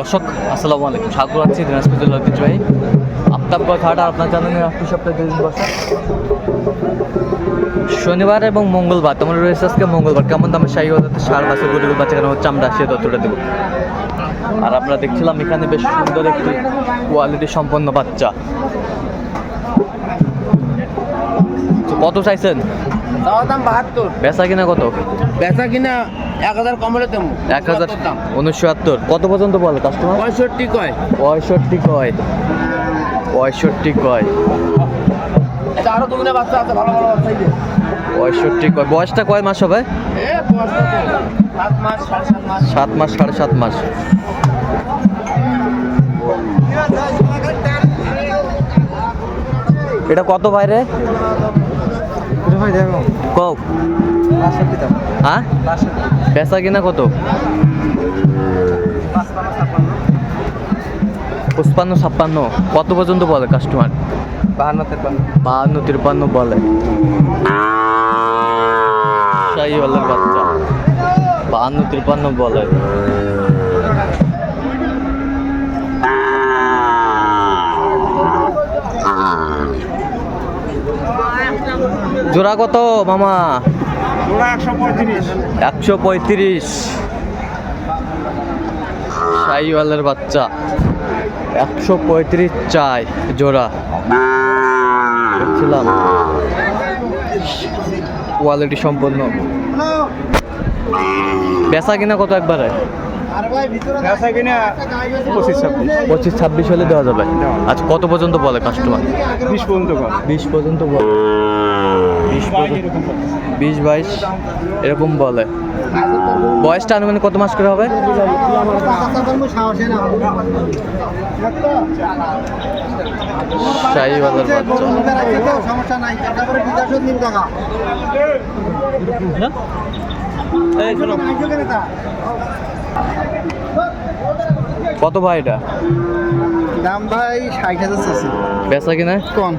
দর্শক আসসালামু আলাইকুম। স্বাগত আছি দিনাজপুর জেলার ঐতিহ্যবাহী আফতাবগড় হাট আর আপনার জানেন আপনি সপ্তাহে দুই দিন বসে শনিবার এবং মঙ্গলবার তোমার রয়েছে আজকে মঙ্গলবার। কেমন দামে শাহী হতে সার বাসে গরু বাচ্চা কেন চামড়া সে ততটা দেবো। আর আমরা দেখছিলাম এখানে বেশ সুন্দর একটি কোয়ালিটি সম্পন্ন বাচ্চা। কত চাইছেন? দাওয়া দাম বাহাত্তর। বেচা কিনা কত? বেচা কিনা এক হাজার দেবো। এক হাজার উনিশশো কত পর্যন্ত বলে কাস্টমার পঁয়ষট্টি কয়। পঁয়ষট্টি কয়। পঁয়ষট্টি কয়। আরও দুগুনে বাচ্চা আছে ভালো ভালো বাচ্চা পঁয়ষট্টি কয়। বয়সটা কয় মাস হবে? সাত মাস সাড়ে সাত মাস। এটা কত বাইরে কও। হ্যাঁ? পেশা কিনা কত? পুষ্পান্ন ছাপ্পান্ন। কত পর্যন্ত বলে কাস্টমার বাহান্ন তেপান্ন বাহান্ন তিরপান্ন বলে। শাহিওয়ালের বাচ্চা। বাহান্ন তিরপান্ন বলে। জোড়া কত মামা? একশো পঁয়ত্রিশ। একশো পঁয়ত্রিশ। শাহিওয়ালের বাচ্চা। একশো পঁয়ত্রিশ চাই জোড়া। দেখছিলাম। কোয়ালিটি সম্পন্ন। বেচা কিনা কত একবারে? পঁচিশ ছাব্বিশ। হলে দেওয়া যাবে। আচ্ছা কত পর্যন্ত বলে কাস্টমার বিশ পর্যন্ত বিশ পর্যন্ত বলে। বিশ বাইশ এরকম বলে। বয়সটা আনুমানিক কত মাস করে হবে? কত ভাই এটা? দাম ভাই ষাট হাজার বেচা কিনা? কম।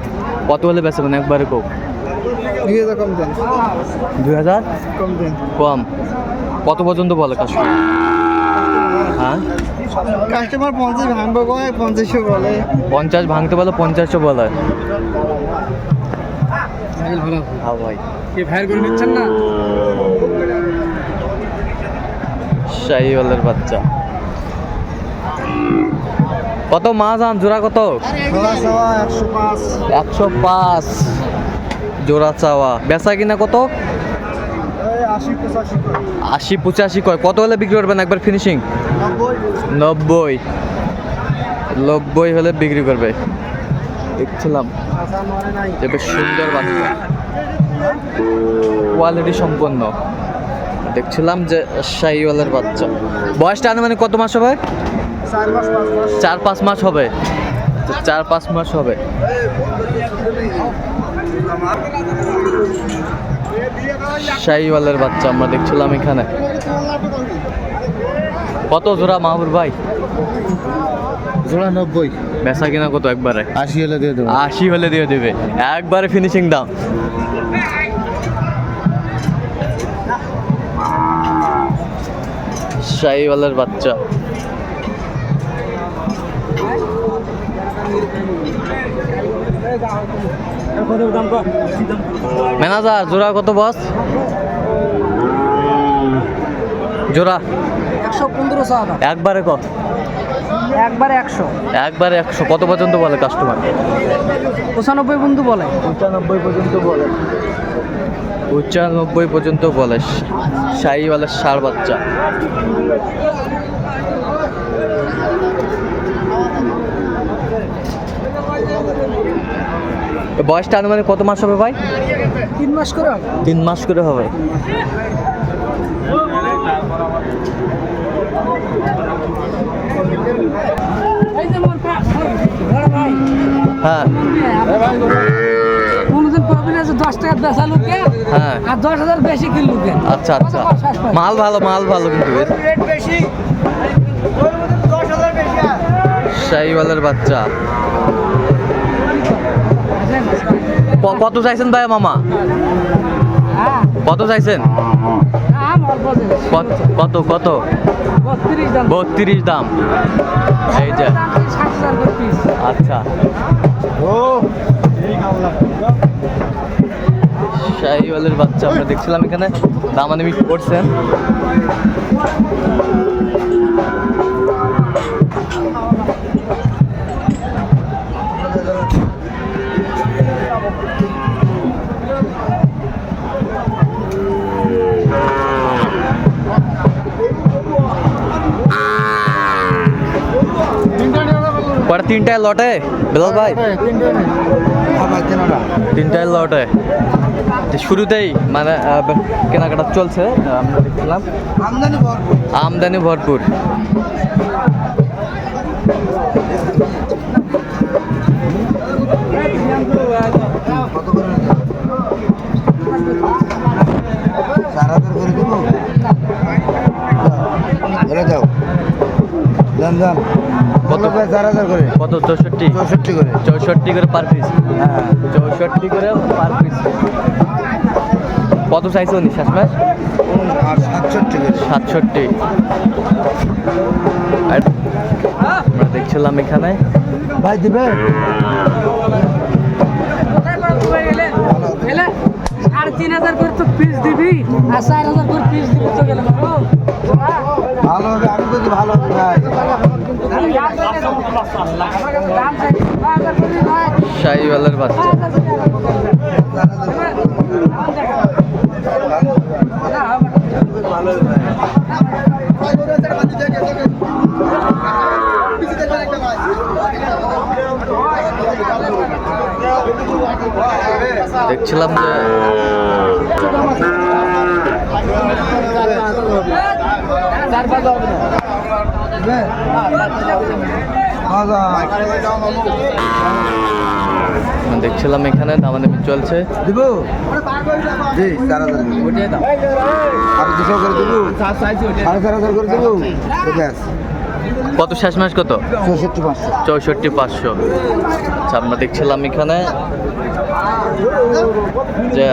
কত হলে বেচা মানে একবারে কম। দুই হাজার কম দেন। দুই হাজার? কম দেন। কম। কত পর্যন্ত বলে কাস্টমার হ্যাঁ? কাস্টমার পঞ্চাশ ভাঙবো কয়? পঞ্চাশশো বলে। পঞ্চাশ ভাঙতে বলে পঞ্চাশশো বলে। হ্যাঁ ভাই। কি ভাইয়ের করে নিচ্ছেন না? শাহিওয়ালের বাচ্চা। কত মাছ আন? জোড়া কত? একশো পাঁচ। একশো পাঁচ। জোড়া চাওয়া। বেচা কিনা কত? আশি পঁচাশি কয়। কত হলে বিক্রি করবেন একবার ফিনিশিং নব্বই নব্বই। হলে বিক্রি করবে। দেখছিলাম। যে বেশ সুন্দর বাচ্চা। কোয়ালিটি সম্পন্ন। দেখছিলাম যে শাহিওয়ালের বাচ্চা। বয়সটা আনুমানিক কত মাস হবে? চার পাঁচ মাস হবে। চার পাঁচ মাস হবে। শাহিওয়ালের বাচ্চা আমরা দেখছিলাম এখানে। কত জোড়া মাহবুর ভাই? জোড়া নব্বই। বেচা কিনা কত একবারে? আশি হলে দিয়ে দেবো। আশি হলে দিয়ে দেবে। একবারে ফিনিশিং দাম। শাহিওয়ালের বাচ্চা। ম্যানেজার জোড়া কত বস জোড়া। একশো পনেরো একবারে কত? একবারে একশো। একবারে একশো। কত পর্যন্ত বলে কাস্টমার পঁচানব্বই বন্ধু বলে। পঁচানব্বই পর্যন্ত বলে। পঁচানব্বই পর্যন্ত বলে। শাহিওয়ালার ষাড় বাচ্চা। বয়সটা আনুমানিক কত মাস হবে ভাই? তিন মাস করে হবে। তিন মাস করে হবে। হ্যাঁ। হ্যাঁ। আর দশ হাজার বেশি কিনলো কেন আচ্ছা আচ্ছা। মাল ভালো মাল ভালো কিন্তু বাচ্চা। কত চাইছেন ভাই মামা? কত চাইছেন। কত কত? বত্রিশ দাম। এই যে। আচ্ছা। শাহিওয়ালের বাচ্চা আমরা দেখছিলাম এখানে। দামাদামি করছেন। কটা তিনটায় লটে। বেলাল ভাই? তিনটায় লটে। শুরুতেই মানে কেনাকাটা চলছে আমরা দেখছিলাম। আমদানি ভরপুর। করে করে। কত? চৌষট্টি? চৌষট্টি করে। চৌষট্টি করে পার পিস হ্যাঁ। চৌষট্টি করে পার পিস কত চাইছো নি শেষমেশ সাতষট্টি আমরা দেখছিলাম এখানে। ভাই দিবে? সাড়ে তিন হাজার করে তো পিস দিবি আর চার হাজার করে পিস দিবি তো গেলে ভালো হবে আমি যদি ভালো হবে ভাই শাহিওয়ালের বাচ্চা। দেখছিলাম যে চার পাঁচ হবে না। দেখছিলাম এখানে দামাদামি চলছে। দিব? জি চার হাজার আর দুশো করে দিব? সাড়ে চার হাজার করে দিব? তো ব্যাস কত কত? চৌষট্টি পাঁচশো। চৌষট্টি পাঁচশো। আচ্ছা আমরা দেখছিলাম এখানে যে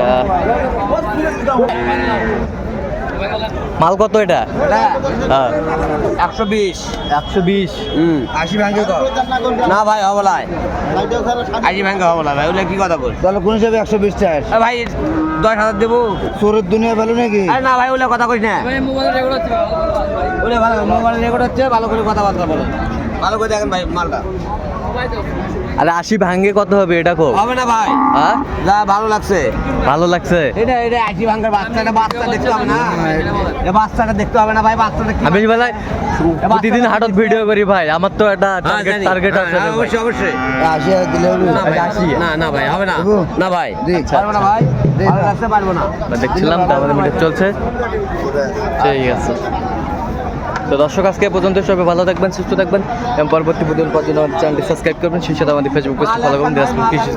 মাল কত এটা? হ্যাঁ। একশো বিশ। একশো বিশ। আশি ভাঙে কর না ভাই হবলায় আজি ভাঙ্গা হবলায় ভাই ওগুলো কি কথা বল? তাহলে কোন হিসাবে একশো বিশ এ ভাই দশ হাজার দেবো। চোরের দুনিয়া ভালো নাকি? আরে না ভাই ওগুলো কথা কইস না। ওগুলো ভালো মোবাইল রেকর্ড হচ্ছে ভালো করে কথাবার্তা বলো। ভালো করে দেখেন ভাই মালটা। আরে আশি ভাঙ্গে কত হবে এটা কো হবে না ভাই। হ্যাঁ? যা ভালো লাগছে। ভালো লাগছে? এটা এটা আশি ভাঙ্গার বাচ্চাটা বাচ্চা দেখতে হবে না। এ বাচ্চাটা দেখতে হবে না ভাই বাচ্চাটা কি আমি প্রতিদিন হাটত ভিডিও করি ভাই আমার তো একটা হ্যাঁ, টার্গেট। টার্গেট হ্যাঁ, আছে অবশ্যই অবশ্যই। আশি হাজার দিলে হবে। না ভাই আশি। না না ভাই হবে না। না ভাই পারব না ভাই ভালো লাগছে পারব না। দেখছিলাম দামাদামি চলছে। ঠিক আছে। তো দর্শক, আজকে পর্যন্ত সবাই ভালো থাকবেন, সুস্থ থাকবেন, এবং পরবর্তী পর্যন্ত চ্যানেলটি সাবস্ক্রাইব করবেন, সেই সাথে আমাদের ফেসবুক পেজ ফলো কৃষি